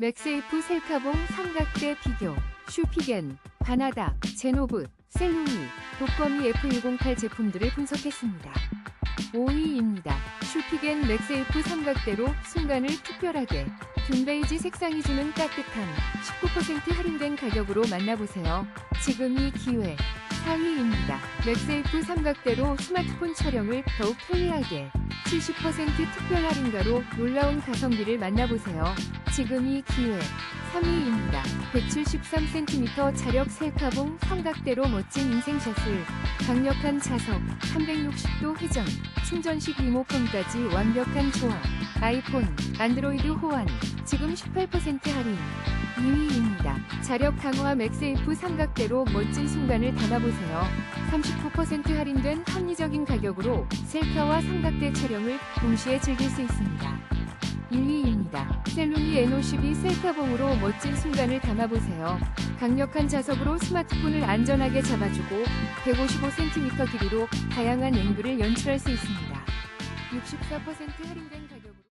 맥세이프 셀카봉 삼각대 비교, 슈피겐, 바나다, 제노브, 셀루니, 독거미 F108 제품들을 분석했습니다. 5위입니다. 슈피겐 맥세이프 삼각대로 순간을 특별하게 균베이지 색상이 주는 따뜻한 19% 할인된 가격으로 만나보세요. 지금 이 기회. 4위입니다. 맥세이프 삼각대로 스마트폰 촬영을 더욱 편리하게 70% 특별 할인가로 놀라운 가성비를 만나보세요. 지금 이 기회. 3위입니다. 173cm 자력 셀카봉 삼각대로 멋진 인생샷을 강력한 자석, 360도 회전, 충전식 리모컨까지 완벽한 조합. 아이폰, 안드로이드 호환, 지금 18% 할인. 2위입니다. 자력 강화 맥세이프 삼각대로 멋진 순간을 담아보세요. 39% 할인된 합리적인 가격으로 셀카와 삼각대 촬영을 동시에 즐길 수 있습니다. 1위입니다. 셀루니 N52 셀카봉으로 멋진 순간을 담아보세요. 강력한 자석으로 스마트폰을 안전하게 잡아주고 155cm 길이로 다양한 앵글을 연출할 수 있습니다. 64% 할인된 가격으로